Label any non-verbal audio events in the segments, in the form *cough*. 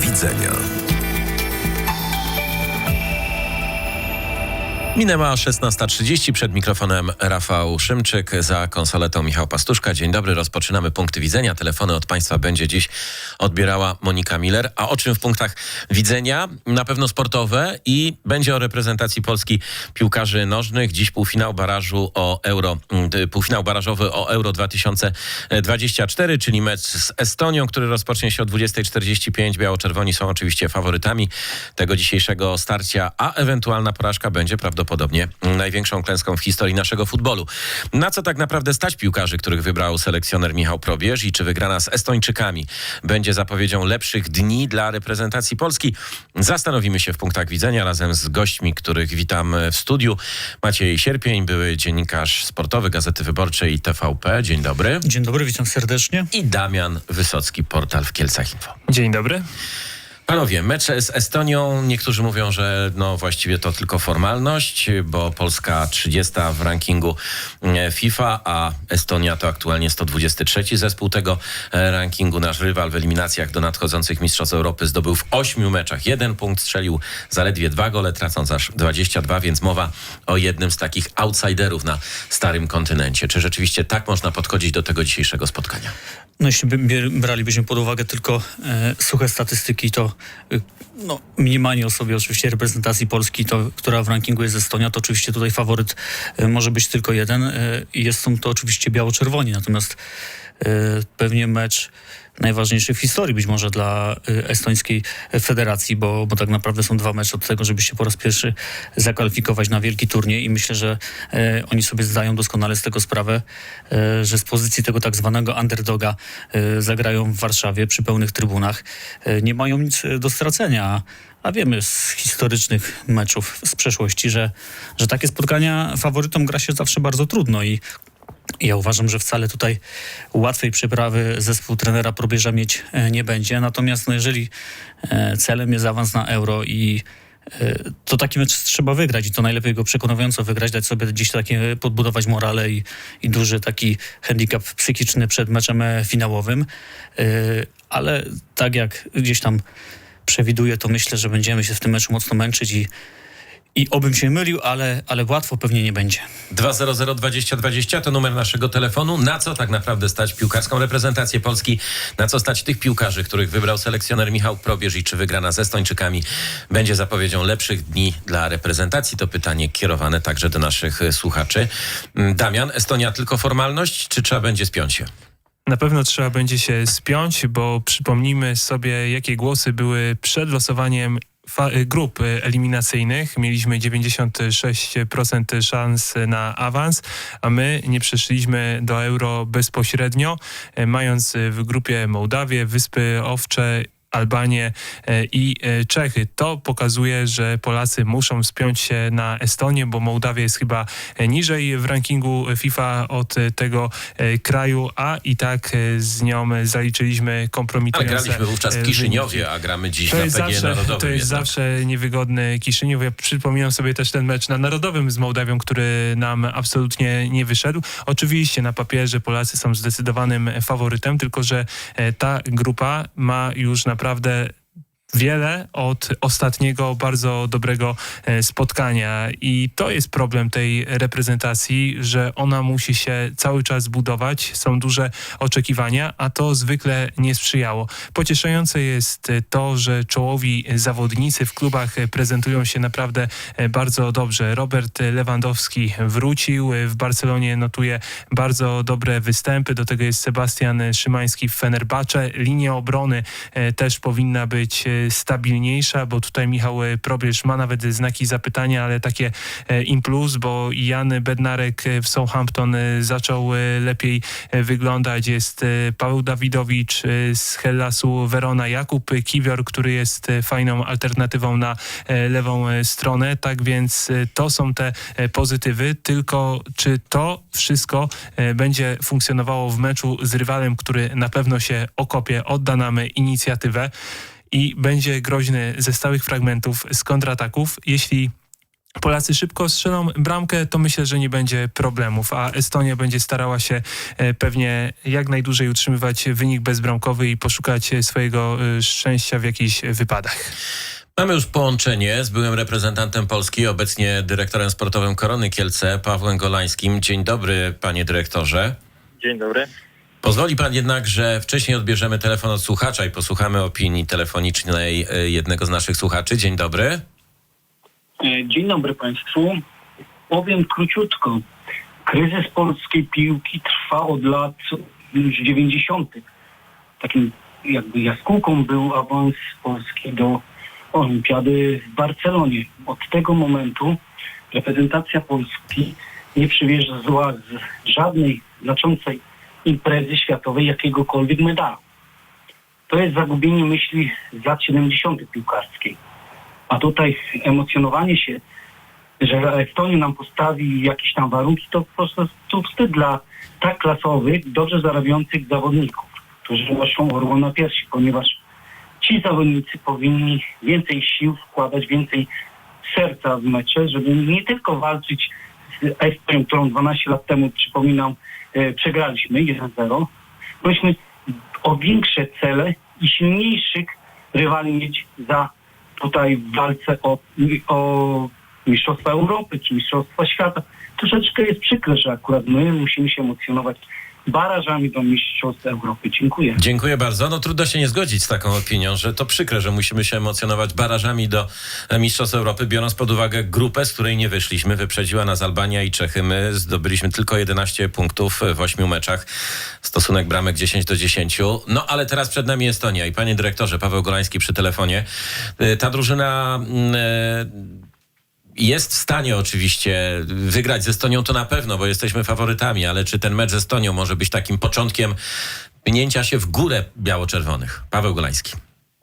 Widzenia. Minęła 16.30, przed mikrofonem Rafał Szymczyk, za konsoletą Michał Pastuszka. Dzień dobry, rozpoczynamy punkty widzenia. Telefony od Państwa będzie dziś odbierała Monika Miller. A o czym w punktach widzenia? Na pewno sportowe i będzie o reprezentacji Polski piłkarzy nożnych. Dziś półfinał barażu o Euro, mm, półfinał barażowy o Euro 2024, czyli mecz z Estonią, który rozpocznie się o 20.45. Biało-czerwoni są oczywiście faworytami tego dzisiejszego starcia, a ewentualna porażka będzie prawdopodobnie prawdopodobnie największą klęską w historii naszego futbolu. Na co tak naprawdę stać piłkarzy, których wybrał selekcjoner Michał Probierz i czy wygrana z Estończykami będzie zapowiedzią lepszych dni dla reprezentacji Polski? Zastanowimy się w punktach widzenia razem z gośćmi, których witam w studiu. Maciej Sierpień, były dziennikarz sportowy Gazety Wyborczej i TVP. Dzień dobry. Dzień dobry, witam serdecznie. I Damian Wysocki, portal w Kielcach Info. Dzień dobry. Panowie, mecz z Estonią, niektórzy mówią, że no właściwie to tylko formalność, bo Polska 30 w rankingu e, FIFA, a Estonia to aktualnie 123 zespół tego e, rankingu. Nasz rywal w eliminacjach do nadchodzących Mistrzostw Europy zdobył w 8 meczach jeden punkt, strzelił zaledwie dwa gole, tracąc aż 22, więc mowa o jednym z takich outsiderów na starym kontynencie. Czy rzeczywiście tak można podchodzić do tego dzisiejszego spotkania? No jeśli bralibyśmy pod uwagę tylko e, suche statystyki, to e, no, minimalnie osobie oczywiście reprezentacji Polski, to, która w rankingu jest Estonia, to oczywiście tutaj faworyt e, może być tylko jeden e, i jest to oczywiście biało-czerwoni, natomiast pewnie mecz najważniejszy w historii być może dla y, estońskiej federacji, bo, bo tak naprawdę są dwa mecze od tego, żeby się po raz pierwszy zakwalifikować na wielki turniej i myślę, że e, oni sobie zdają doskonale z tego sprawę, e, że z pozycji tego tak zwanego underdoga e, zagrają w Warszawie przy pełnych trybunach. E, nie mają nic do stracenia, a wiemy z historycznych meczów z przeszłości, że, że takie spotkania faworytom gra się zawsze bardzo trudno i ja uważam, że wcale tutaj łatwej przeprawy zespół trenera probierza mieć e, nie będzie. Natomiast no jeżeli e, celem jest awans na euro i e, to taki mecz trzeba wygrać i to najlepiej go przekonująco wygrać, dać sobie gdzieś takie, podbudować morale i, i duży taki handicap psychiczny przed meczem finałowym. Ale tak jak gdzieś tam przewiduję, to myślę, że będziemy się w tym meczu mocno męczyć i i obym się mylił, ale, ale łatwo pewnie nie będzie. 2002020 to numer naszego telefonu. Na co tak naprawdę stać piłkarską reprezentację Polski? Na co stać tych piłkarzy, których wybrał selekcjoner Michał Probierz i czy wygrana ze Estończykami będzie zapowiedzią lepszych dni dla reprezentacji? To pytanie kierowane także do naszych słuchaczy. Damian, Estonia tylko formalność, czy trzeba będzie spiąć się? Na pewno trzeba będzie się spiąć, bo przypomnijmy sobie, jakie głosy były przed losowaniem grup y, eliminacyjnych. Mieliśmy 96% szans na awans, a my nie przeszliśmy do euro bezpośrednio, y, mając w grupie Mołdawię, Wyspy Owcze Albanię e, i e, Czechy. To pokazuje, że Polacy muszą spiąć się na Estonię, bo Mołdawia jest chyba e, niżej w rankingu FIFA od tego kraju, a i tak z nią zaliczyliśmy kompromitujące Ale graliśmy wówczas w Kiszyniowie, a gramy dziś to na PG zawsze, Narodowym. To jest jednak. zawsze niewygodny Kiszyniów. Ja przypominam sobie też ten mecz na Narodowym z Mołdawią, który nam absolutnie nie wyszedł. Oczywiście na papierze Polacy są zdecydowanym faworytem, tylko że ta grupa ma już naprawdę naprawdę wiele od ostatniego bardzo dobrego e, spotkania i to jest problem tej reprezentacji, że ona musi się cały czas budować, są duże oczekiwania, a to zwykle nie sprzyjało. Pocieszające jest to, że czołowi zawodnicy w klubach prezentują się naprawdę e, bardzo dobrze. Robert Lewandowski wrócił, w Barcelonie notuje bardzo dobre występy, do tego jest Sebastian Szymański w Fenerbahce. Linia obrony e, też powinna być stabilniejsza, bo tutaj Michał Probierz ma nawet znaki zapytania, ale takie e, im plus, bo Jan Bednarek w Southampton e, zaczął e, lepiej wyglądać. Jest Paweł Dawidowicz z Hellasu Verona, Jakub Kiwior, który jest fajną alternatywą na lewą stronę. Tak więc to są te pozytywy, tylko czy to wszystko będzie funkcjonowało w meczu z rywalem, który na pewno się okopie, odda nam inicjatywę i będzie groźny ze stałych fragmentów z kontrataków, jeśli Polacy szybko strzelą bramkę, to myślę, że nie będzie problemów, a Estonia będzie starała się e, pewnie jak najdłużej utrzymywać wynik bezbramkowy i poszukać swojego e, szczęścia w jakichś wypadach. Mamy już połączenie z byłym reprezentantem Polski, obecnie dyrektorem sportowym Korony Kielce, Pawłem Golańskim. Dzień dobry, panie dyrektorze. Dzień dobry. Pozwoli pan jednak, że wcześniej odbierzemy telefon od słuchacza i posłuchamy opinii telefonicznej e, jednego z naszych słuchaczy. Dzień dobry. E, Dzień dobry Państwu. Powiem króciutko. Kryzys polskiej piłki trwa od lat już 90. Takim jakby jaskółką był awans Polski do Olimpiady w Barcelonie. Od tego momentu reprezentacja Polski nie przywiezła z żadnej znaczącej imprezy światowej jakiegokolwiek medalu. To jest zagubienie myśli z lat 70. piłkarskiej. A tutaj emocjonowanie się, że Estonia nam postawi jakieś tam warunki, to po prostu wstyd dla tak klasowych, dobrze zarabiających zawodników, którzy noszą orło na piersi, ponieważ ci zawodnicy powinni więcej sił wkładać, więcej serca w mecze, żeby nie tylko walczyć z Estonią, którą 12 lat temu, przypominam, przegraliśmy 1-0, byśmy o większe cele i silniejszych rywali mieć za tutaj w walce o, o Mistrzostwa Europy czy Mistrzostwa Świata. Troszeczkę jest przykre, że akurat my musimy się emocjonować barażami do Mistrzostw Europy. Dziękuję. Dziękuję bardzo. No trudno się nie zgodzić z taką opinią, że to przykre, że musimy się emocjonować barażami do e, Mistrzostw Europy, biorąc pod uwagę grupę, z której nie wyszliśmy. Wyprzedziła nas Albania i Czechy. My zdobyliśmy tylko 11 punktów w 8 meczach. Stosunek bramek 10 do 10. No ale teraz przed nami Estonia i panie dyrektorze, Paweł Golański przy telefonie. E, Ta drużyna e, jest w stanie oczywiście wygrać z Estonią, to na pewno, bo jesteśmy faworytami, ale czy ten mecz z Estonią może być takim początkiem pnięcia się w górę biało-czerwonych? Paweł Golański.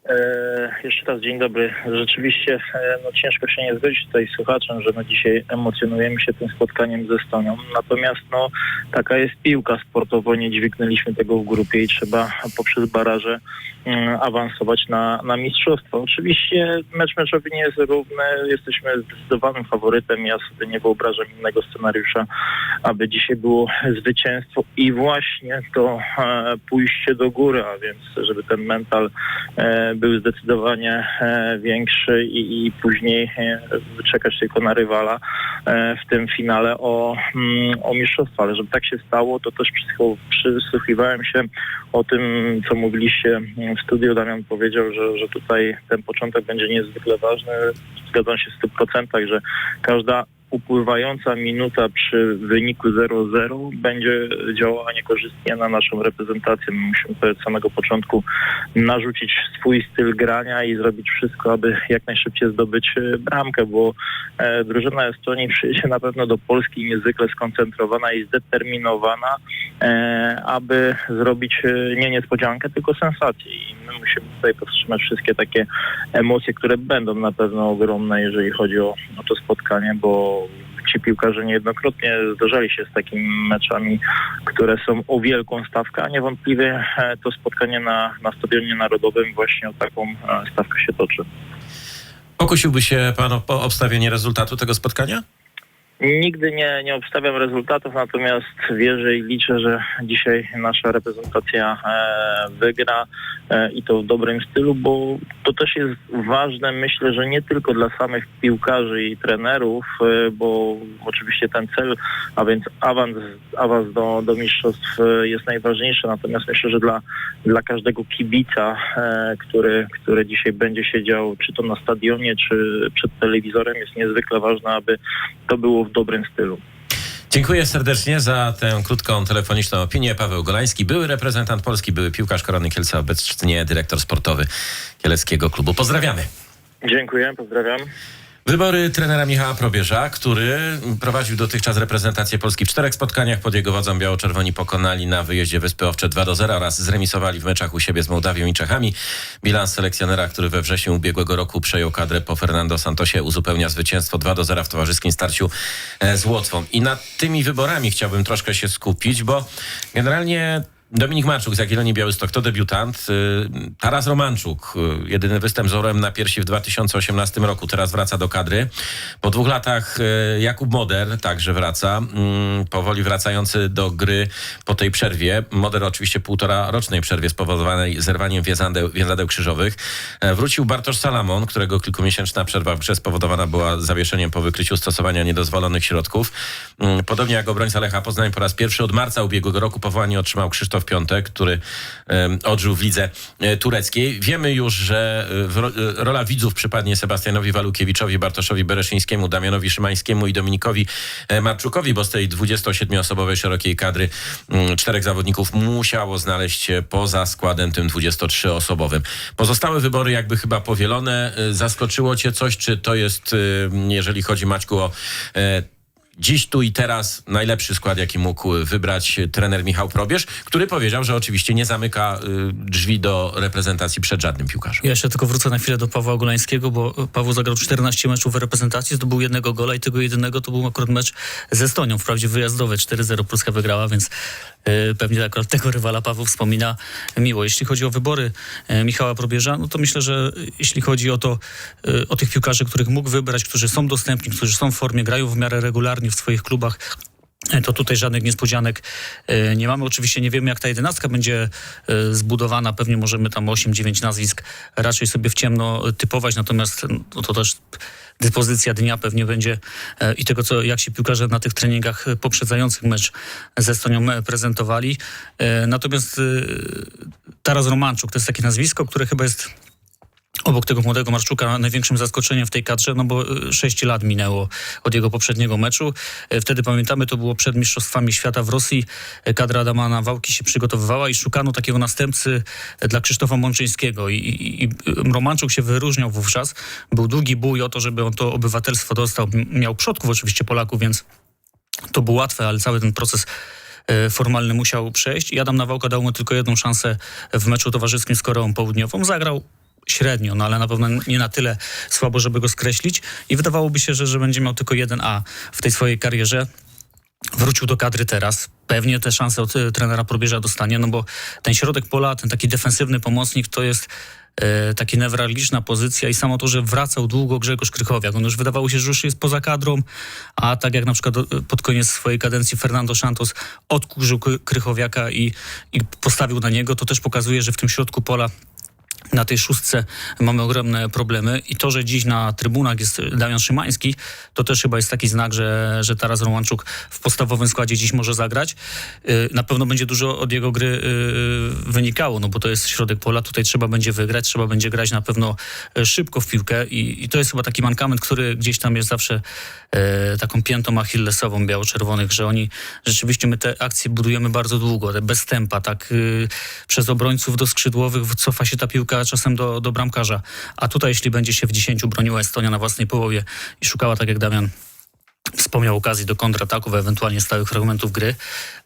E, jeszcze raz dzień dobry. Rzeczywiście e, no, ciężko się nie zgodzić tutaj z słuchaczem, że no, dzisiaj emocjonujemy się tym spotkaniem ze Estonią. Natomiast no, taka jest piłka sportowo, nie dźwignęliśmy tego w grupie i trzeba poprzez baraże mm, awansować na, na mistrzostwo. Oczywiście mecz meczowi nie jest równy, jesteśmy zdecydowanym faworytem. Ja sobie nie wyobrażam innego scenariusza, aby dzisiaj było zwycięstwo i właśnie to e, pójście do góry, a więc żeby ten mental e, był zdecydowanie e, większy i, i później e, wyczekać tylko na rywala e, w tym finale o, mm, o mistrzostwo. Ale żeby tak się stało, to też przysłuch- przysłuchiwałem się o tym, co mówiliście w studiu. Damian powiedział, że, że tutaj ten początek będzie niezwykle ważny. Zgadzam się w 100%, że każda upływająca minuta przy wyniku 0-0 będzie działała niekorzystnie na naszą reprezentację. My musimy sobie od samego początku narzucić swój styl grania i zrobić wszystko, aby jak najszybciej zdobyć e, bramkę, bo e, drużyna Estonii przyjdzie na pewno do Polski niezwykle skoncentrowana i zdeterminowana, e, aby zrobić e, nie niespodziankę, tylko sensację. I my musimy tutaj powstrzymać wszystkie takie emocje, które będą na pewno ogromne, jeżeli chodzi o, o to spotkanie, bo ci piłkarze niejednokrotnie zdarzali się z takimi meczami, które są o wielką stawkę, a niewątpliwie e, to spotkanie na, na Stadionie Narodowym właśnie o taką e, stawkę się toczy. Pokusiłby się pan o obstawienie rezultatu tego spotkania? Nigdy nie, nie obstawiam rezultatów, natomiast wierzę i liczę, że dzisiaj nasza reprezentacja e, wygra e, i to w dobrym stylu, bo to też jest ważne, myślę, że nie tylko dla samych piłkarzy i trenerów, e, bo oczywiście ten cel, a więc awans, awans do, do mistrzostw jest najważniejszy, natomiast myślę, że dla, dla każdego kibica, który, który dzisiaj będzie siedział czy to na stadionie, czy przed telewizorem jest niezwykle ważne, aby to było w dobrym stylu. Dziękuję serdecznie za tę krótką telefoniczną opinię. Paweł Golański, były reprezentant Polski, były piłkarz Korony Kielce, obecnie dyrektor sportowy Kieleckiego Klubu. Pozdrawiamy. Dziękuję, pozdrawiam. Wybory trenera Michała Probierza, który prowadził dotychczas reprezentację Polski w czterech spotkaniach. Pod jego wodzą biało-czerwoni pokonali na wyjeździe Wyspy Owcze 2 do 0 oraz zremisowali w meczach u siebie z Mołdawią i Czechami. Bilans selekcjonera, który we wrześniu ubiegłego roku przejął kadrę po Fernando Santosie, uzupełnia zwycięstwo 2 do 0 w towarzyskim starciu e, z Łotwą. I nad tymi wyborami chciałbym troszkę się skupić, bo generalnie Dominik Marczuk z Jagiellonii Białystok to debiutant. Y, Taras Romanczuk, y, jedyny występ z Orłem na piersi w 2018 roku, teraz wraca do kadry. Po dwóch latach y, Jakub Moder także wraca, mm, powoli wracający do gry po tej przerwie. Moder oczywiście półtora rocznej przerwie spowodowanej zerwaniem więzadeł, więzadeł krzyżowych. E, Wrócił Bartosz Salamon, którego kilkumiesięczna przerwa spowodowana była zawieszeniem po wykryciu stosowania niedozwolonych środków. Mm, Podobnie jak obrońca Lecha Poznań po raz pierwszy od marca ubiegłego roku powołanie otrzymał Krzysztof Piątek, który odżył w lidze e, tureckiej. Wiemy już, że e, w e, rola widzów przypadnie Sebastianowi Walukiewiczowi, Bartoszowi Bereszyńskiemu, Damianowi Szymańskiemu i Dominikowi Marczukowi, bo z tej 27-osobowej szerokiej kadry mm, czterech zawodników musiało znaleźć się poza składem tym 23-osobowym. Pozostałe wybory jakby chyba powielone. Zaskoczyło cię coś, czy to jest, jeżeli chodzi Maćku o dziś, tu i teraz najlepszy skład, jaki mógł wybrać trener Michał Probierz, który powiedział, że oczywiście nie zamyka y, drzwi do reprezentacji przed żadnym piłkarzem. Ja jeszcze tylko wrócę na chwilę do Pawła Golańskiego, bo Paweł zagrał 14 meczów w reprezentacji, zdobył jednego gola i tego jedynego to był akurat mecz z Estonią, wprawdzie wyjazdowy, 4-0 Polska wygrała, więc y, pewnie akurat tego rywala Paweł wspomina miło. Jeśli chodzi o wybory y, Michała Probierza, no to myślę, że jeśli chodzi o to, o tych piłkarzy, których mógł wybrać, którzy są dostępni, którzy są w formie, grają w miarę regularnie w swoich klubach, to tutaj żadnych niespodzianek e, nie mamy. Oczywiście nie wiemy, jak ta jedenastka będzie e, zbudowana. Pewnie możemy tam 8-9 nazwisk raczej sobie w ciemno typować, natomiast no, to też dyspozycja dnia pewnie będzie e, i tego, co, jak się piłkarze na tych treningach e, poprzedzających mecz z Estonią e, prezentowali. E, Natomiast e, Taras Romanczuk to jest takie nazwisko, które chyba jest obok tego młodego Marczuka największym zaskoczeniem w tej kadrze, no bo y, sześć lat minęło od jego poprzedniego meczu. Y, Wtedy pamiętamy, to było przed Mistrzostwami Świata w Rosji. Y, Kadra Adama Nawałki się przygotowywała i szukano takiego następcy y, dla Krzysztofa Mączyńskiego. I, i, i Romanczuk się wyróżniał wówczas. Był długi bój o to, żeby on to obywatelstwo dostał. Miał przodków oczywiście Polaków, więc to było łatwe, ale cały ten proces formalny musiał przejść i Adam Nawałka dał mu tylko jedną szansę w meczu towarzyskim z Koreą Południową. Zagrał średnio, no ale na pewno nie na tyle słabo, żeby go skreślić i wydawałoby się, że, że będzie miał tylko jeden A w tej swojej karierze. Wrócił do kadry teraz. Pewnie te szanse od e, trenera Probierza dostanie, no bo ten środek pola, ten taki defensywny pomocnik to jest e, taka newralgiczna pozycja i samo to, że wracał długo Grzegorz Krychowiak. On już wydawało się, że już jest poza kadrą, a tak jak na przykład e, pod koniec swojej kadencji Fernando Santos odkurzył Kry- Krychowiaka i, i postawił na niego, to też pokazuje, że w tym środku pola na tej szóstce mamy ogromne problemy i to, że dziś na trybunach jest Damian Szymański, to też chyba jest taki znak, że, że Taras Romanczuk w podstawowym składzie dziś może zagrać. Yy, Na pewno będzie dużo od jego gry yy, wynikało, no bo to jest środek pola, tutaj trzeba będzie wygrać, trzeba będzie grać na pewno yy, szybko w piłkę i, i to jest chyba taki mankament, który gdzieś tam jest zawsze taką piętą achillesową biało-czerwonych, że oni rzeczywiście my te akcje budujemy bardzo długo, bez tempa, tak yy, przez obrońców do skrzydłowych cofa się ta piłka czasem do, do bramkarza. A tutaj, jeśli będzie się w 10 broniła Estonia na własnej połowie i szukała, tak jak Damian wspomniał, okazji do kontrataków, ewentualnie stałych fragmentów gry,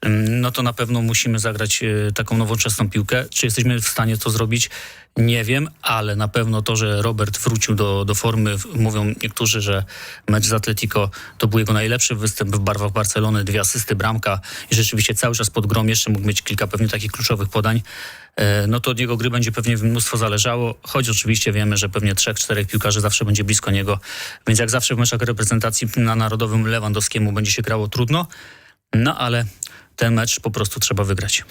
ym, no to na pewno musimy zagrać y, taką nowoczesną piłkę. Czy jesteśmy w stanie to zrobić? Nie wiem, ale na pewno to, że Robert wrócił do, do formy, mówią niektórzy, że mecz z Atletico to był jego najlepszy występ w barwach Barcelony, dwie asysty, bramka i rzeczywiście cały czas pod grom jeszcze mógł mieć kilka pewnie takich kluczowych podań. E, No to od jego gry będzie pewnie mnóstwo zależało, choć oczywiście wiemy, że pewnie trzech, czterech piłkarzy zawsze będzie blisko niego, więc jak zawsze w meczach reprezentacji na Narodowym Lewandowskiemu będzie się grało trudno, no ale ten mecz po prostu trzeba wygrać.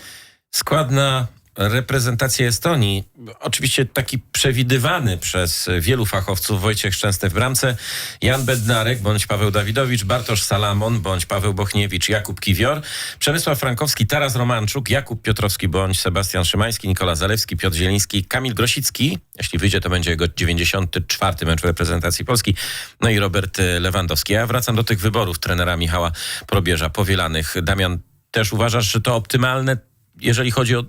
Skład na reprezentację Estonii, oczywiście taki przewidywany przez wielu fachowców, Wojciech Szczęsny w bramce, Jan Bednarek bądź Paweł Dawidowicz, Bartosz Salamon bądź Paweł Bochniewicz, Jakub Kiwior, Przemysław Frankowski, Taras Romanczuk, Jakub Piotrowski bądź Sebastian Szymański, Nikola Zalewski, Piotr Zieliński, Kamil Grosicki, jeśli wyjdzie to będzie jego 94 mecz w reprezentacji Polski, no i Robert Lewandowski. Ja wracam do tych wyborów trenera Michała Probierza, powielanych. Damian, też uważasz, że to optymalne, jeżeli chodzi o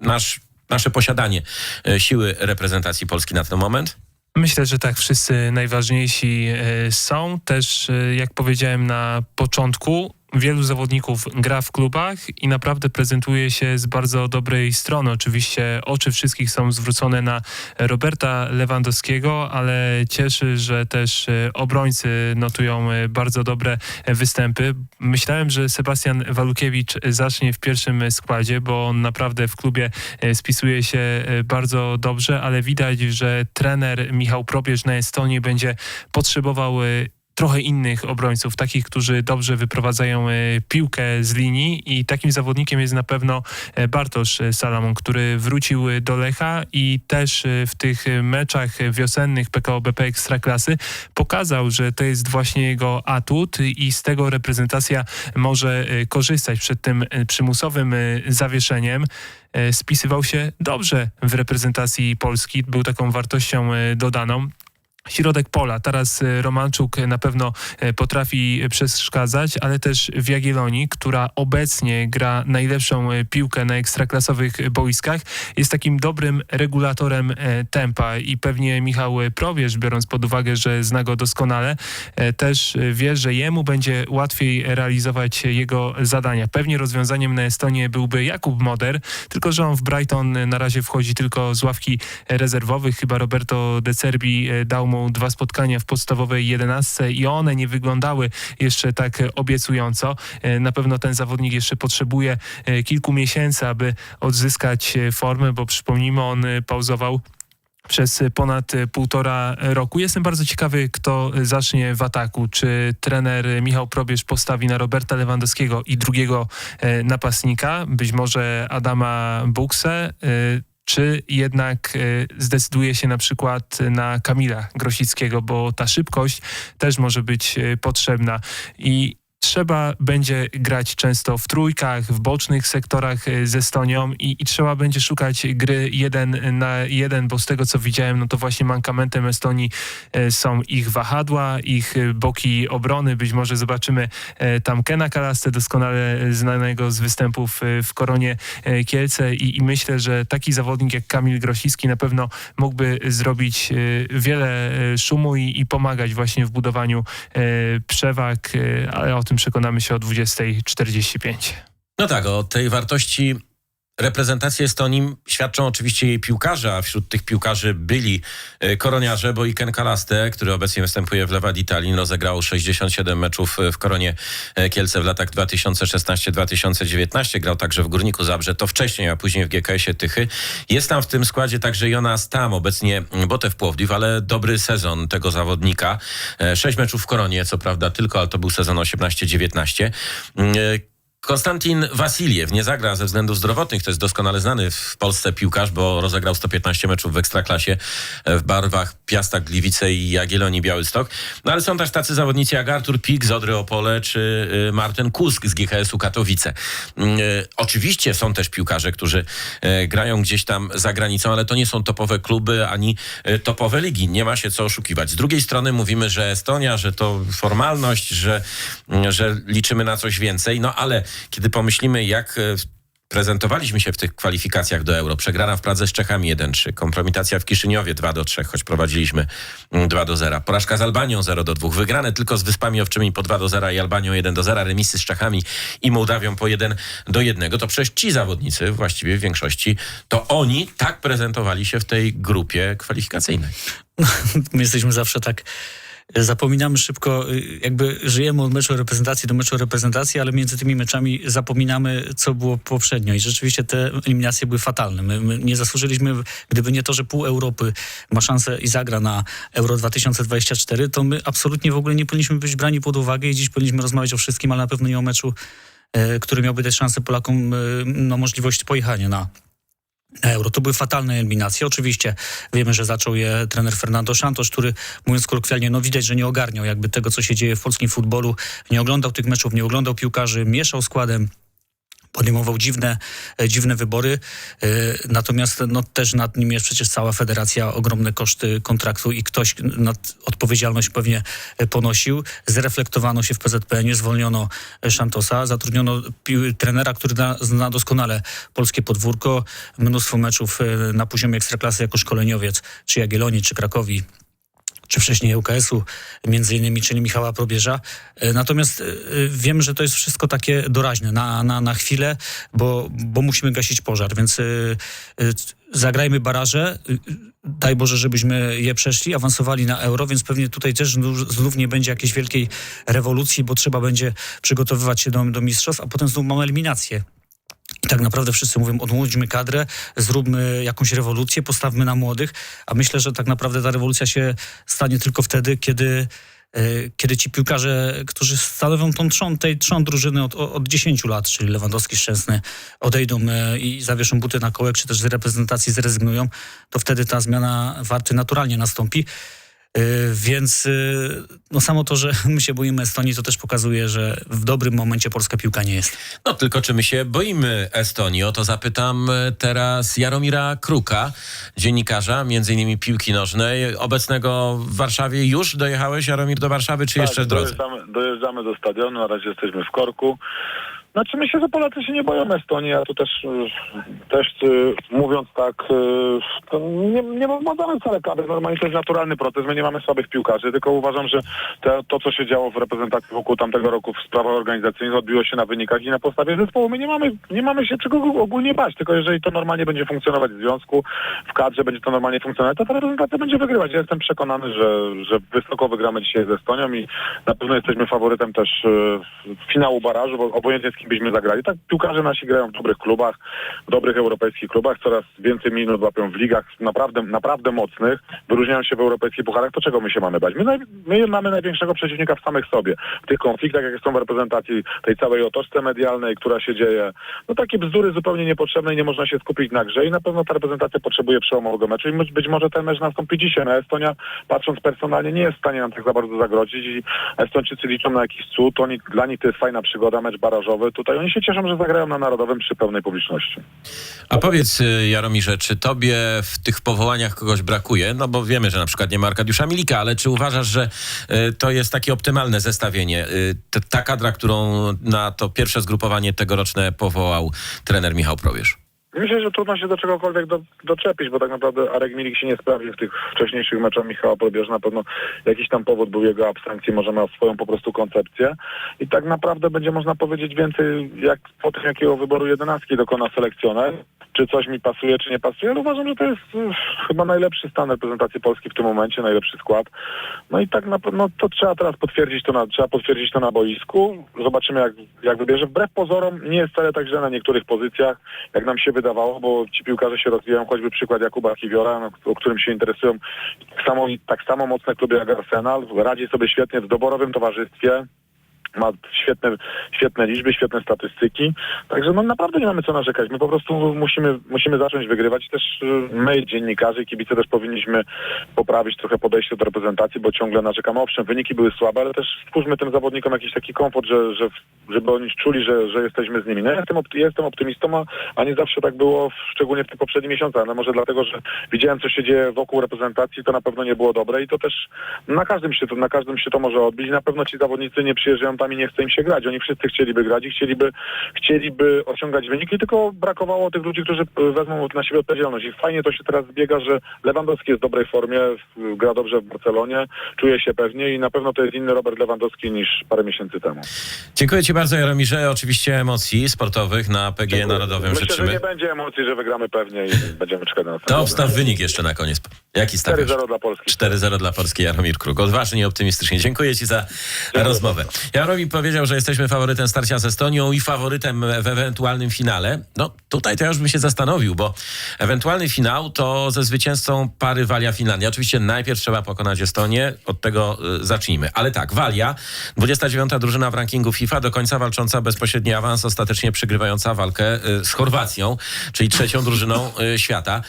nasz, nasze posiadanie e, siły reprezentacji Polski na ten moment? Myślę, że tak, wszyscy najważniejsi e, są. Też, e, jak powiedziałem na początku, wielu zawodników gra w klubach i naprawdę prezentuje się z bardzo dobrej strony. Oczywiście oczy wszystkich są zwrócone na Roberta Lewandowskiego, ale cieszy, że też e, obrońcy notują e, bardzo dobre e, występy. Myślałem, że Sebastian Walukiewicz zacznie w pierwszym składzie, bo on naprawdę w klubie spisuje się bardzo dobrze, ale widać, że trener Michał Probierz na Estonii będzie potrzebował trochę innych obrońców, takich, którzy dobrze wyprowadzają e, piłkę z linii i takim zawodnikiem jest na pewno e, Bartosz Salamon, który wrócił do Lecha i też e, w tych meczach wiosennych PKO BP Ekstraklasy pokazał, że to jest właśnie jego atut i z tego reprezentacja może korzystać przed tym przymusowym zawieszeniem spisywał się dobrze w reprezentacji Polski, był taką wartością dodaną. Środek pola. Teraz e, Romanczuk na pewno e, potrafi przeszkadzać, ale też w Jagiellonii, która obecnie gra najlepszą e, piłkę na ekstraklasowych boiskach, jest takim dobrym regulatorem tempa i pewnie Michał Probierz, biorąc pod uwagę, że zna go doskonale, też wie, że jemu będzie łatwiej realizować jego zadania. Pewnie rozwiązaniem na Estonię byłby Jakub Moder, tylko że on w Brighton na razie wchodzi tylko z ławki rezerwowych. Chyba Roberto De Cerbi dał mu dwa spotkania w podstawowej jedenastce i one nie wyglądały jeszcze tak obiecująco. E, Na pewno ten zawodnik jeszcze potrzebuje e, kilku miesięcy, aby odzyskać e, formę, bo przypomnijmy, on pauzował przez ponad półtora roku. Jestem bardzo ciekawy, kto zacznie w ataku. Czy trener Michał Probierz postawi na Roberta Lewandowskiego i drugiego napastnika, być może Adama Buksę, czy jednak e, zdecyduje się na przykład na Kamila Grosickiego, bo ta szybkość też może być e, potrzebna. I Trzeba będzie grać często w trójkach, w bocznych sektorach e, z Estonią i, i trzeba będzie szukać gry jeden na jeden, bo z tego co widziałem, no to właśnie mankamentem Estonii e, są ich wahadła, ich e, boki obrony. Być może zobaczymy tam Kena Kalastę, doskonale znanego z występów w Koronie Kielce i, i myślę, że taki zawodnik jak Kamil Grosicki na pewno mógłby zrobić wiele szumu i, i pomagać właśnie w budowaniu przewag, ale o tym przekonamy się o 20.45. No tak, o tej wartości reprezentacji Estonii świadczą oczywiście jej piłkarze, a wśród tych piłkarzy byli e, koroniarze, bo Iken Kalaste, który obecnie występuje w Lewa Italii, rozegrał 67 meczów w Koronie e, Kielce w latach 2016-2019, grał także w Górniku Zabrze, to wcześniej, a później w GKS-ie Tychy. Jest tam w tym składzie także Jonas Tam, obecnie Botew Płowdiw, ale dobry sezon tego zawodnika. E, Sześć meczów w Koronie, co prawda tylko, ale to był sezon 18-19. Konstantin Wasiliew nie zagra ze względów zdrowotnych. To jest doskonale znany w Polsce piłkarz, bo rozegrał 115 meczów w Ekstraklasie w barwach Piasta Gliwice i Jagiellonii Białystok. No ale są też tacy zawodnicy jak Artur Pik z Odry Opole czy y, Martin Kusk z GKS-u Katowice. Y, Oczywiście są też piłkarze, którzy e, grają gdzieś tam za granicą, ale to nie są topowe kluby ani topowe ligi. Nie ma się co oszukiwać. Z drugiej strony mówimy, że Estonia, że to formalność, że, że liczymy na coś więcej. No ale kiedy pomyślimy, jak e, prezentowaliśmy się w tych kwalifikacjach do Euro, przegrana w Pradze z Czechami 1-3, kompromitacja w Kiszyniowie 2-3, choć prowadziliśmy mm, 2-0, porażka z Albanią 0-2, wygrane tylko z Wyspami Owczymi po 2-0 i Albanią 1-0, remisy z Czechami i Mołdawią po 1-1, to przecież ci zawodnicy właściwie w większości, to oni tak prezentowali się w tej grupie kwalifikacyjnej. *laughs* My jesteśmy zawsze tak. Zapominamy szybko, y, jakby żyjemy od meczu reprezentacji do meczu reprezentacji, ale między tymi meczami zapominamy, co było poprzednio. I rzeczywiście te eliminacje były fatalne. My, my nie zasłużyliśmy, gdyby nie to, że pół Europy ma szansę i zagra na Euro 2024, to my absolutnie w ogóle nie powinniśmy być brani pod uwagę i dziś powinniśmy rozmawiać o wszystkim, ale na pewno nie o meczu, e, który miałby dać szansę Polakom, e, no, możliwość pojechania na na Euro. To były fatalne eliminacje. Oczywiście wiemy, że zaczął je trener Fernando Santos, który mówiąc kolokwialnie, no widać, że nie ogarniał jakby tego, co się dzieje w polskim futbolu. Nie oglądał tych meczów, nie oglądał piłkarzy, mieszał składem. Podejmował dziwne, e, dziwne wybory, e, natomiast no, też nad nim jest przecież cała federacja, ogromne koszty kontraktu i ktoś nad odpowiedzialność pewnie e, ponosił. Zreflektowano się w PZPN, zwolniono Santosa, zatrudniono trenera, który zna, zna doskonale polskie podwórko, mnóstwo meczów na poziomie ekstraklasy jako szkoleniowiec, czy Jagiellonii, czy Krakowi czy wcześniej ŁKS-u, między innymi, czyli Michała Probierza. E, Natomiast e, wiem, że to jest wszystko takie doraźne, na, na, na chwilę, bo, bo musimy gasić pożar, więc e, zagrajmy baraże. Daj Boże, żebyśmy je przeszli, awansowali na euro, więc pewnie tutaj też znów nie będzie jakiejś wielkiej rewolucji, bo trzeba będzie przygotowywać się do, do mistrzostw, a potem znów mamy eliminację. Tak naprawdę wszyscy mówią, odmłodźmy kadrę, zróbmy jakąś rewolucję, postawmy na młodych, a myślę, że tak naprawdę ta rewolucja się stanie tylko wtedy, kiedy, e, kiedy ci piłkarze, którzy stanowią tą trzon, tej trzon drużyny od, od 10 lat, czyli Lewandowski, Szczęsny, odejdą e, i zawieszą buty na kołek, czy też z reprezentacji zrezygnują, to wtedy ta zmiana warty naturalnie nastąpi. E, Więc e, no samo to, że *laughs* my się boimy Estonii, to też pokazuje, że w dobrym momencie polska piłka nie jest. No tylko czy my się boimy Estonii? O to zapytam e, teraz Jaromira Kruka, dziennikarza, między innymi piłki nożnej, obecnego w Warszawie. Już dojechałeś, Jaromir, do Warszawy, czy jeszcze w drodze? Dojeżdżamy, dojeżdżamy do stadionu, na razie jesteśmy w korku. Znaczy myślę, że Polacy się nie boją Estonii, a tu też, y, też y, mówiąc tak, y, nie, nie wymagamy wcale kadry, normalnie to jest naturalny proces, my nie mamy słabych piłkarzy, tylko uważam, że te, to, co się działo w reprezentacji wokół tamtego roku w sprawach organizacyjnych odbiło się na wynikach i na podstawie zespołu. My nie mamy, nie mamy się czego ogólnie bać, tylko jeżeli to normalnie będzie funkcjonować w związku, w kadrze będzie to normalnie funkcjonować, to ta reprezentacja będzie wygrywać. Ja jestem przekonany, że, że wysoko wygramy dzisiaj z Estonią i na pewno jesteśmy faworytem też finału barażu, bo obojętnie z kim byśmy zagrali. Tak piłkarze nasi grają w dobrych klubach, w dobrych europejskich klubach, coraz więcej minut łapią w ligach naprawdę, naprawdę mocnych, wyróżniają się w europejskich pucharach, to czego my się mamy bać? My, naj, my mamy największego przeciwnika w samych sobie. W tych konfliktach, jakie są w reprezentacji tej całej otoczce medialnej, która się dzieje, no takie bzdury zupełnie niepotrzebne i nie można się skupić na grze i na pewno ta reprezentacja potrzebuje przełomowego meczu i być- może ten mecz nastąpi dzisiaj. No Estonia, patrząc personalnie, nie jest w stanie nam tak za bardzo zagrozić i Estończycy liczą na jakiś cud. Oni, dla nich to jest fajna przygoda, mecz barażowy. Tutaj oni się cieszą, że zagrają na Narodowym przy pełnej publiczności. A powiedz, y, Jaromirze, czy tobie w tych powołaniach kogoś brakuje? No bo wiemy, że na przykład nie ma Arkadiusza Milika, ale czy uważasz, że y, to jest takie optymalne zestawienie? Y, ta kadra, którą na to pierwsze zgrupowanie tegoroczne powołał trener Michał Probierz. Myślę, że trudno się do czegokolwiek do, doczepić, bo tak naprawdę Arek Milik się nie sprawdził w tych wcześniejszych meczach Michała Probierza. Na pewno jakiś tam powód był jego absencji, może miał swoją po prostu koncepcję. I tak naprawdę będzie można powiedzieć więcej, jak po tym, jakiego wyboru jedenastki dokona selekcjoner. Czy coś mi pasuje, czy nie pasuje, ale uważam, że to jest y, chyba najlepszy stan reprezentacji Polski w tym momencie, najlepszy skład. No i tak na pewno to trzeba teraz potwierdzić to na, trzeba potwierdzić to na boisku. Zobaczymy jak, jak wybierze. Wbrew pozorom nie jest wcale tak źle na niektórych pozycjach, jak nam się wydawało, bo ci piłkarze się rozwijają, choćby przykład Jakuba Kiwiora, no, o którym się interesują tak samo, tak samo mocne kluby jak Arsenal. Radzi sobie świetnie w doborowym towarzystwie. Ma świetne, świetne liczby, świetne statystyki. Także no naprawdę nie mamy co narzekać. My po prostu musimy, musimy zacząć wygrywać. Też y, my, dziennikarze i kibice też powinniśmy poprawić trochę podejście do reprezentacji, bo ciągle narzekamy. Owszem, wyniki były słabe, ale też stwórzmy tym zawodnikom jakiś taki komfort, że, że, żeby oni czuli, że, że jesteśmy z nimi. No ja jestem, jestem optymistą, a, a nie zawsze tak było, szczególnie w tych poprzednich miesiącach. No może dlatego, że widziałem, co się dzieje wokół reprezentacji, to na pewno nie było dobre i to też na każdym się to, na każdym się to może odbić. Na pewno ci zawodnicy nie przyjeżdżają tam i nie chce im się grać. Oni wszyscy chcieliby grać i chcieliby, chcieliby osiągać wyniki, tylko brakowało tych ludzi, którzy e, wezmą na siebie odpowiedzialność. I fajnie to się teraz zbiega, że Lewandowski jest w dobrej formie, gra dobrze w Barcelonie, czuje się pewnie i na pewno to jest inny Robert Lewandowski niż parę miesięcy temu. Dziękuję ci bardzo, Jaromirze. Oczywiście emocji sportowych na PG Narodowym Myślę, że życzymy. nie będzie emocji, że wygramy pewnie i będziemy czekać na To wstaw wynik jeszcze na koniec. Jaki stawiasz? 4-0 dla Polski. 4-0 dla Polski Jaromir Kruk. Odważnie i optymistycznie. Dziękuję Ci za rozmowę. Jaromir powiedział, że jesteśmy faworytem starcia z Estonią i faworytem w ewentualnym finale. No tutaj to ja już bym się zastanowił, bo ewentualny finał to ze zwycięzcą pary Walia-Finlandia. Oczywiście najpierw trzeba pokonać Estonię, od tego y, zacznijmy. Ale tak, Walia, 29. drużyna w rankingu FIFA, do końca walcząca bezpośredni awans, ostatecznie przegrywająca walkę y, z Chorwacją, czyli trzecią *laughs* drużyną y, świata.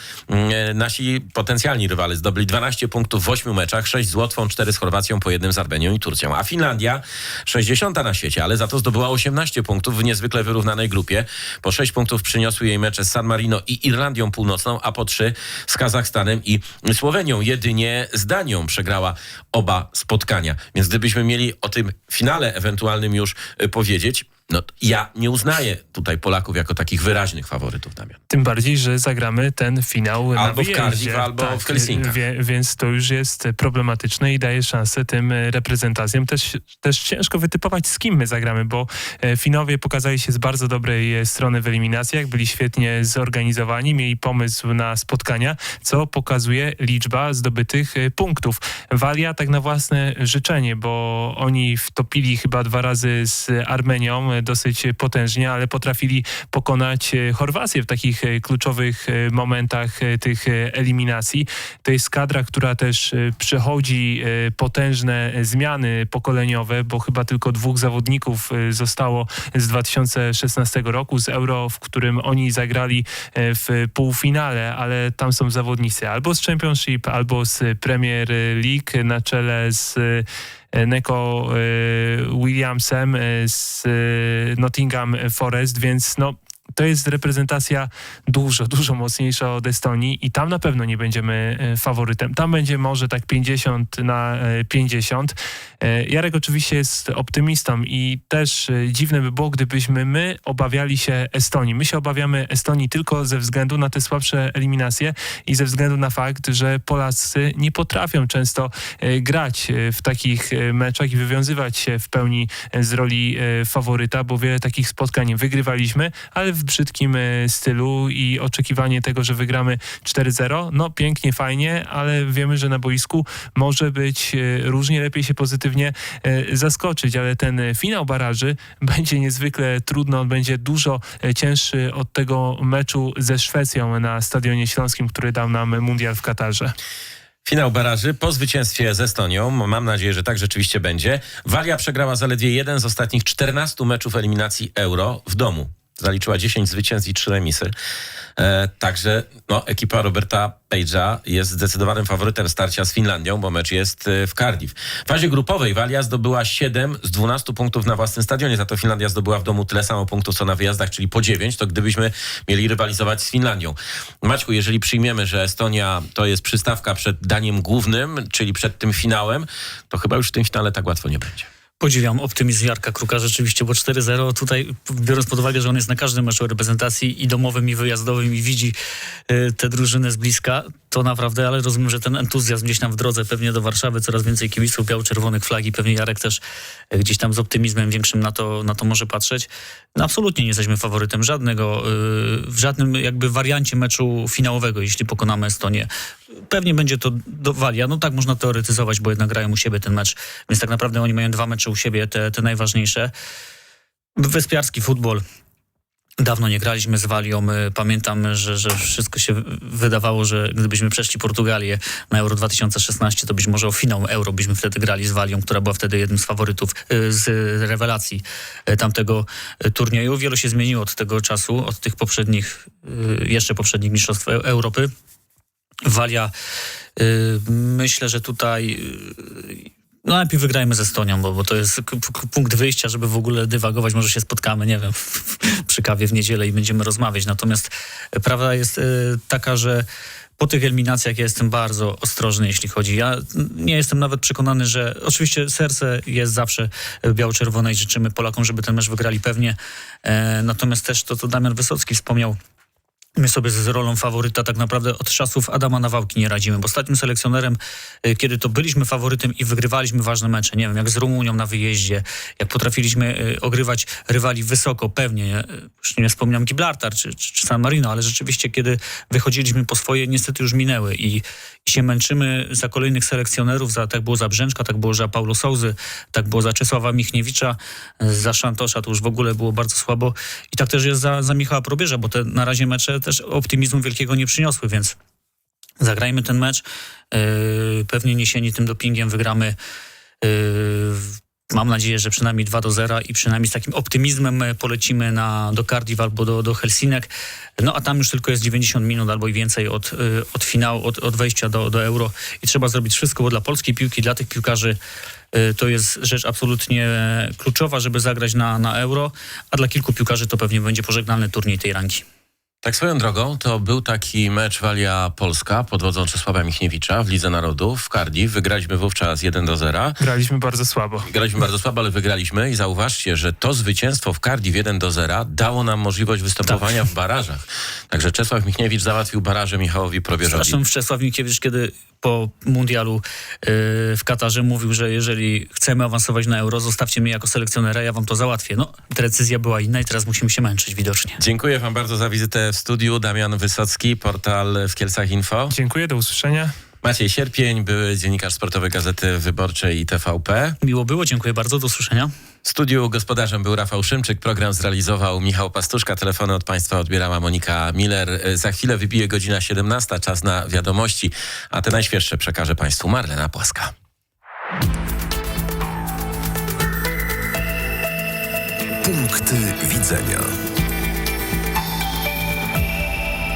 Nasi potencjalni rywale zdobyli 12 punktów w 8 meczach, 6 z Łotwą, 4 z Chorwacją, po jednym z Armenią i Turcją. A Finlandia 60 na świecie, ale za to zdobyła 18 punktów w niezwykle wyrównanej grupie. Po 6 punktów przyniosły jej mecze z San Marino i Irlandią Północną, a po 3 z Kazachstanem i Słowenią. Jedynie z Danią przegrała oba spotkania. Więc gdybyśmy mieli o tym finale ewentualnym już y, powiedzieć, No, ja nie uznaję tutaj Polaków jako takich wyraźnych faworytów, Damian. Tym bardziej, że zagramy ten finał na Albo w wyjeździe. Tak, Cardiff, albo w Helsinkach. Wie, więc to już jest problematyczne i daje szansę tym e, reprezentacjom też, też ciężko wytypować, z kim my zagramy, bo e, Finowie pokazali się z bardzo dobrej e, strony w eliminacjach, byli świetnie zorganizowani, mieli pomysł na spotkania, co pokazuje liczba zdobytych punktów. Walia tak na własne życzenie, bo oni wtopili chyba dwa razy z Armenią dosyć potężnie, ale potrafili pokonać e, Chorwację w takich e, kluczowych e, momentach e, tych e, eliminacji. To jest kadra, która też e, przechodzi e, potężne e, zmiany pokoleniowe, bo chyba tylko dwóch zawodników e, zostało z 2016 roku, z Euro, w którym oni zagrali e, w półfinale, ale tam są zawodnicy albo z Championship, albo z Premier League na czele z e, Neko e, Williamsem e, z e, Nottingham Forest, więc no to jest reprezentacja dużo, dużo mocniejsza od Estonii i tam na pewno nie będziemy e, faworytem. Tam będzie może tak 50 na e, 50. E, Jarek oczywiście jest optymistą i też e, dziwne by było, gdybyśmy my obawiali się Estonii. My się obawiamy Estonii tylko ze względu na te słabsze eliminacje i ze względu na fakt, że Polacy nie potrafią często e, grać e, w takich e, meczach i wywiązywać się w pełni e, z roli e, faworyta, bo wiele takich spotkań wygrywaliśmy, ale w brzydkim e, stylu i oczekiwanie tego, że wygramy 4-0, no pięknie, fajnie, ale wiemy, że na boisku może być e, różnie, lepiej się pozytywnie e, zaskoczyć, ale ten finał baraży *laughs* będzie niezwykle trudny, on będzie dużo cięższy od tego meczu ze Szwecją na Stadionie Śląskim, który dał nam mundial w Katarze. Finał baraży po zwycięstwie z Estonią. Mam nadzieję, że tak rzeczywiście będzie. Walia przegrała zaledwie jeden z ostatnich 14 meczów eliminacji Euro w domu. Zaliczyła 10 zwycięstw i 3 remisy. E, także no, ekipa Roberta Page'a jest zdecydowanym faworytem starcia z Finlandią, bo mecz jest e, w Cardiff. W fazie grupowej Walia zdobyła 7 z 12 punktów na własnym stadionie, za to Finlandia zdobyła w domu tyle samo punktów, co na wyjazdach, czyli po 9, to gdybyśmy mieli rywalizować z Finlandią. Maćku, jeżeli przyjmiemy, że Estonia to jest przystawka przed daniem głównym, czyli przed tym finałem, to chyba już w tym finale tak łatwo nie będzie. Podziwiam optymizm Jarka Kruka rzeczywiście, bo 4-0 tutaj, biorąc pod uwagę, że on jest na każdym meczu reprezentacji i domowym, i wyjazdowym i widzi y, te drużyny z bliska, to naprawdę, ale rozumiem, że ten entuzjazm gdzieś tam w drodze pewnie do Warszawy, coraz więcej kibiców biało-czerwonych flagi, pewnie Jarek też y, gdzieś tam z optymizmem większym na to, na to może patrzeć. No absolutnie nie jesteśmy faworytem żadnego, y, w żadnym jakby wariancie meczu finałowego, jeśli pokonamy Estonię. Pewnie będzie to do Walia. No tak można teoretyzować, bo jednak grają u siebie ten mecz, więc tak naprawdę oni mają dwa mecze u siebie, te, te najważniejsze. Wyspiarski futbol. Dawno nie graliśmy z Walią. Y, Pamiętam, że, że wszystko się wydawało, że gdybyśmy przeszli Portugalię na Euro 2016, to być może o finał Euro byśmy wtedy grali z Walią, która była wtedy jednym z faworytów, y, z rewelacji y, tamtego turnieju. Wiele się zmieniło od tego czasu, od tych poprzednich, jeszcze poprzednich mistrzostw Eu- Europy. Walia, y, myślę, że tutaj y, no najpierw wygrajmy ze Estonią, bo, bo to jest punkt wyjścia, żeby w ogóle dywagować. Może się spotkamy, nie wiem, *laughs* przy kawie w niedzielę i będziemy rozmawiać. Natomiast prawda jest y, taka, że po tych eliminacjach ja jestem bardzo ostrożny, jeśli chodzi. Ja nie jestem nawet przekonany, że oczywiście serce jest zawsze biało-czerwone i życzymy Polakom, żeby ten mecz wygrali pewnie. E, natomiast też to, co Damian Wysocki wspomniał, My sobie z rolą faworyta tak naprawdę od czasów Adama Nawałki nie radzimy, bo ostatnim selekcjonerem, y, kiedy to byliśmy faworytem i wygrywaliśmy ważne mecze, nie wiem, jak z Rumunią na wyjeździe, jak potrafiliśmy y, ogrywać rywali wysoko, pewnie, już nie wspomniałem Gibraltar czy, czy, czy San Marino, ale rzeczywiście kiedy wychodziliśmy po swoje, niestety już minęły i, i się męczymy za kolejnych selekcjonerów, za, tak było za Brzęczka, tak było za Paulo Souzy, tak było za Czesława Michniewicza, za Szantosza, to już w ogóle było bardzo słabo. I tak też jest za, za Michała Probierza, bo te na razie mecze też optymizmu wielkiego nie przyniosły, więc zagrajmy ten mecz. Yy, pewnie niesieni tym dopingiem wygramy. Yy, mam nadzieję, że przynajmniej 2 do 0 i przynajmniej z takim optymizmem e, polecimy na, do Cardiff albo do, do Helsinek. No a tam już tylko jest 90 minut albo i więcej od, yy, od finału, od, od wejścia do, do Euro i trzeba zrobić wszystko, bo dla polskiej piłki, dla tych piłkarzy yy, to jest rzecz absolutnie kluczowa, żeby zagrać na, na Euro, a dla kilku piłkarzy to pewnie będzie pożegnalny turniej tej rangi. Tak swoją drogą, to był taki mecz Walia Polska pod wodzą Czesława Michniewicza w Lidze Narodów w Cardiff. Wygraliśmy wówczas 1 do 0. Graliśmy bardzo słabo. Graliśmy bardzo słabo, ale wygraliśmy i zauważcie, że to zwycięstwo w Cardiff 1 do 0 dało nam możliwość występowania w barażach. Także Czesław Michniewicz załatwił baraże Michałowi Probierzowi. Zresztą Czesław Minkiewicz, kiedy po mundialu yy, w Katarze mówił, że jeżeli chcemy awansować na euro, zostawcie mnie jako selekcjonera, ja wam to załatwię. No, decyzja była inna i teraz musimy się męczyć widocznie. Dziękuję wam bardzo za wizytę w studiu. Damian Wysocki, portal w Kielcach Info. Dziękuję, do usłyszenia. Maciej Sierpień, były dziennikarz sportowy Gazety Wyborczej i TVP. Miło było, dziękuję bardzo, do usłyszenia. W studiu gospodarzem był Rafał Szymczyk, program zrealizował Michał Pastuszka, telefony od Państwa odbierała Monika Miller. Za chwilę wybije godzina 17, czas na wiadomości, a te najświeższe przekaże Państwu Marlena Płaska. Punkty widzenia.